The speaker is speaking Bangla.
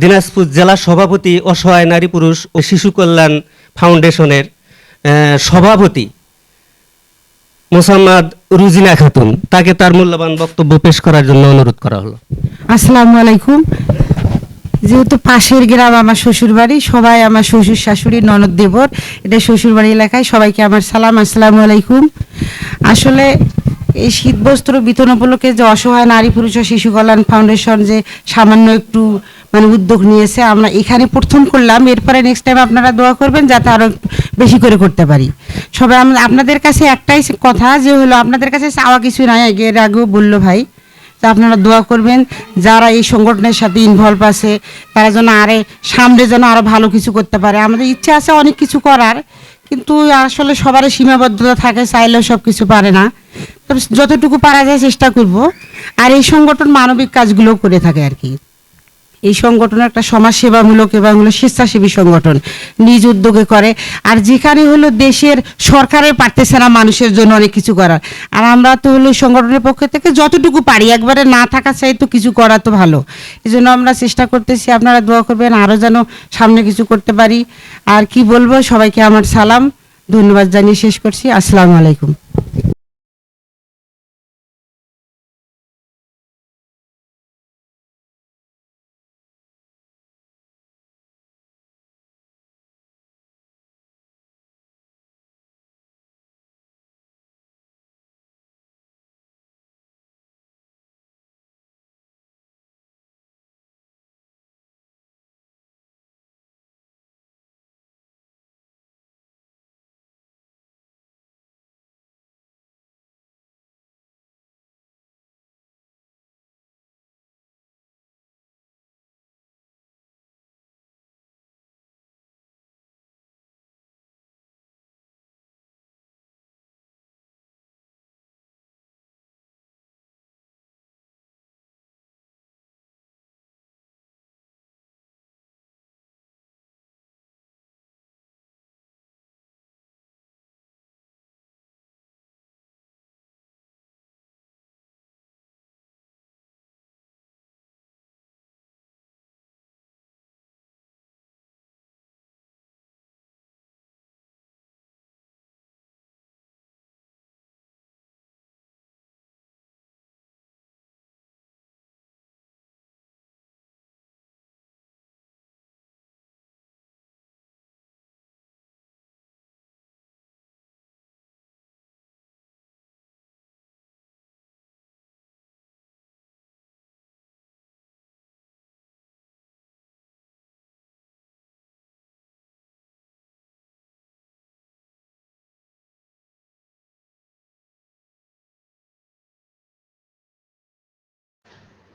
দিনাজপুর জেলা সভাপতি অসহায় নারী পুরুষ ও শিশু কল্যাণ ফাউন্ডেশনের সভাপতি মোসাম্মদ রুজিনা খাতুন। তাকে তার মূল্যবান বক্তব্য পেশ করার জন্য অনুরোধ করা হলো। আসসালামু আলাইকুম। যেহেতু পাশের গ্রাম আমার শ্বশুর বাড়ি সবাই আমার শ্বশুর শাশুড়ি, ননদ দেবর, এটা শ্বশুর বাড়ি এলাকায় সবাইকে আমার সালাম। আসসালামু আলাইকুম। আসলে এই শীত বস্ত্র বিতরণ উপলক্ষে যে অসহায় নারী, পুরুষ ও শিশু কল্যাণ ফাউন্ডেশন যে সামান্য একটু মানে উদ্যোগ নিয়েছে, আমরা এখানে প্রথম করলাম। এরপরে নেক্সট টাইম আপনারা দোয়া করবেন যাতে আরও বেশি করে করতে পারি। সবাই, আম- আপনাদের কাছে একটাই কথা যে হলো, আপনাদের কাছে চাওয়া কিছু নাই এর আগেও বলল ভাই। তা আপনারা দোয়া করবেন, যারা এই সংগঠনের সাথে ইনভলভ আছে, তারা যেন আরে সামনে যেন আরও ভালো কিছু করতে পারে। আমাদের ইচ্ছা আছে অনেক কিছু করার, কিন্তু আসলে সবারই সীমাবদ্ধতা থাকে, চাইলেও সব কিছু পারে না। যতটুকু পারা যায় চেষ্টা করব। আর এই সংগঠন মানবিক কাজগুলো করে থাকে আর কি। এই সংগঠন একটা সমাজসেবামূলক এবং হলো স্বেচ্ছাসেবী সংগঠন নিজ উদ্যোগে করে। আর যেখানে হলো দেশের সরকারের পারতেছে না মানুষের জন্য অনেক কিছু করার। আর আমরা তো হলো সংগঠনের পক্ষ থেকে যতটুকু পারি, একবারে না থাকা চাই তো কিছু করা তো ভালো। এই জন্য আমরা চেষ্টা করতেছি, আপনারা দোয়া করবেন আরও যেন সামনে কিছু করতে পারি। আর কি বলব, সবাইকে আমার সালাম। ধন্যবাদ জানিয়ে শেষ করছি। আসসালামু আলাইকুম।